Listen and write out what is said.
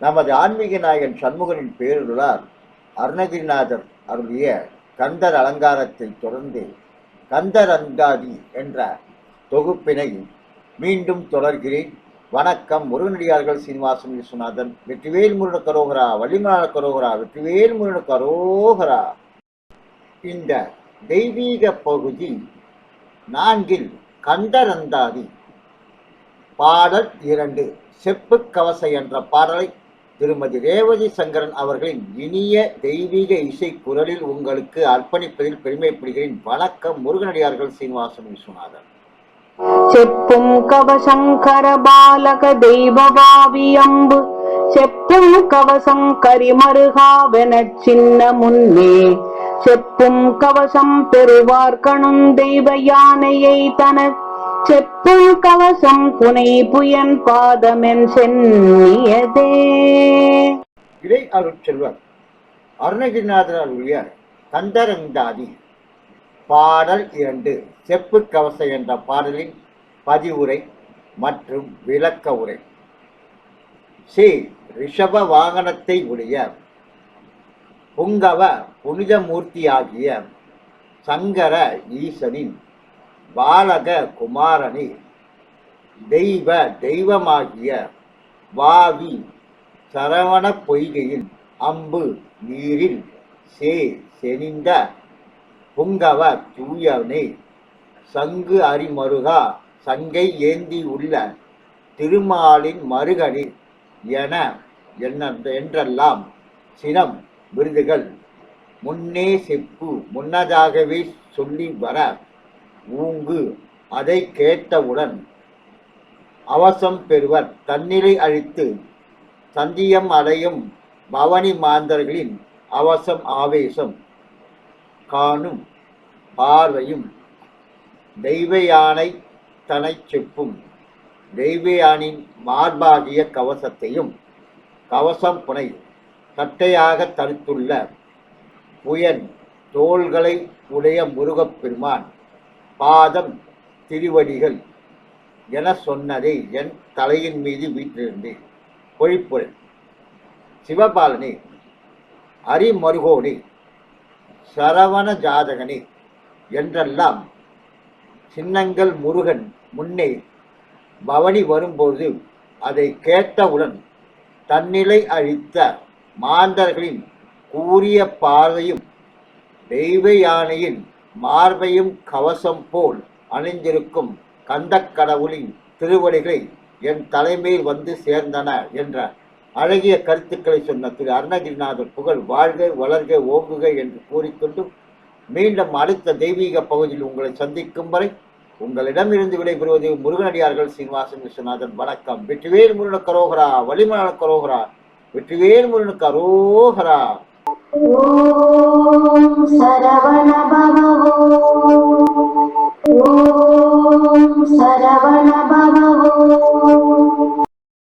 நமது ஆன்மீக நாயகன் சண்முகனின் பேருளார் அருணகிரிநாதர் அருளிய கந்தர் அலங்காரத்தை தொடர்ந்து கந்தர் அங்காதி என்ற தொகுப்பினை மீண்டும் தொடர்கிறேன். வணக்கம் முருகனடியார்கள் சீனிவாசன் விஸ்வநாதன் வெற்றிவேல் முருகன் கரோகரா வள்ளிமலாள கரோகரா வெற்றிவேல் முருண கரோகரா. இந்த தெய்வீக பகுதி நான்கில் கந்தரந்தாதி பாடல் இரண்டு. செப்பு கவசை என்ற பாடலை திருமதி ரேவதி சங்கரன் அவர்களின் இனிய தெய்வீக இசை குரலில் உங்களுக்கு அர்ப்பணிப்பதில் பெருமைப்படுகிறேன். வணக்கம் முருகனடியார்கள் சீனிவாசன் விஸ்வநாதன். செப்பும் கவசங்கர பாலக தெய்வபாவியம்பு செப்பும் கவசம் கரிமருகாவென சின்ன முன்னே. செப்பும் கவசம் பெறுவார்கணும் தெய்வ யானையை தனக்கு செப்பும் கவசம் புனை புயன் பாதமென் சென்னியதே. இறை அருட்செல்வர் அருணகிரிநாதர் அருளிய கந்தரந்தாதி பாடல் இரண்டு செப்பு கவசம் என்ற பாடலின் பதிவுரை மற்றும் விளக்க உரை. ஸ்ரீ ரிஷப வாகனத்தை உடைய புங்கவ புனிதமூர்த்தியாகிய சங்கர ஈசனின் பாலக குமாரனை தெய்வ தெய்வமாகிய வாவி சரவண பொய்கையில் அம்பு நீரில் சே செனிந்த புங்கவ தூயனே சங்கு அரிமருகா சங்கை ஏந்தி உள்ள திருமாலின் மருகனில் என என்ன என்றெல்லாம் சினம் விருதுகள் முன்னே செப்பு முன்னதாகவே சொல்லி வர ஊங்கு அதை கேட்டவுடன் அவசம் பெறுவர். தன்னிலை அழித்து சந்தியம் அடையும் பவனி மாந்தர்களின் அவசம் ஆவேசம் காணும் பார்வையும் தெய்வ யானை தனை செப்பும். தெய்வ யானின் மார்பாகிய கவசத்தையும் கவசம் புனை கட்டையாக தடுத்துள்ள புயன் தோள்களை உடைய முருகப்பெருமான் பாதம் திருவடிகள் என சொன்னதை என் தலையின் மீது வீற்றிருந்தேன். பொழிப்புரை. சிவபாலனே அரிமருகோனே சரவண ஜாதகனே என்றெல்லாம் சின்னங்கள் முருகன் முன்னே பவனி வரும்போது அதை கேட்டவுடன் தன்னிலை அழித்த மாந்தர்களின் கூறிய பார்வையும் தெய்வ யானையின் மார்பையும் கவசம் போல் அணிந்திருக்கும் கந்தக் கடவுளின் திருவடிகளை என் தலைமையில் வந்து சேர்ந்தன என்ற அழகிய கருத்துக்களை சொன்ன திரு அருணகிரிநாதர் புகழ் வாழ்க வளர்க ஓங்குக என்று கூறிக்கொண்டு மீண்டும் அடுத்த தெய்வீக பகுதியில் உங்களை சந்திக்கும் வரை உங்களிடமிருந்து விடைபெறுவது முருகனடியார்கள் சீனிவாசன் விஸ்வநாதன். வணக்கம். வெற்றிவேல் முருகன் கரோகரா வலிமல கரோகரா வெற்றிவேல் முருகன் கரோகரா ஓம் சரவண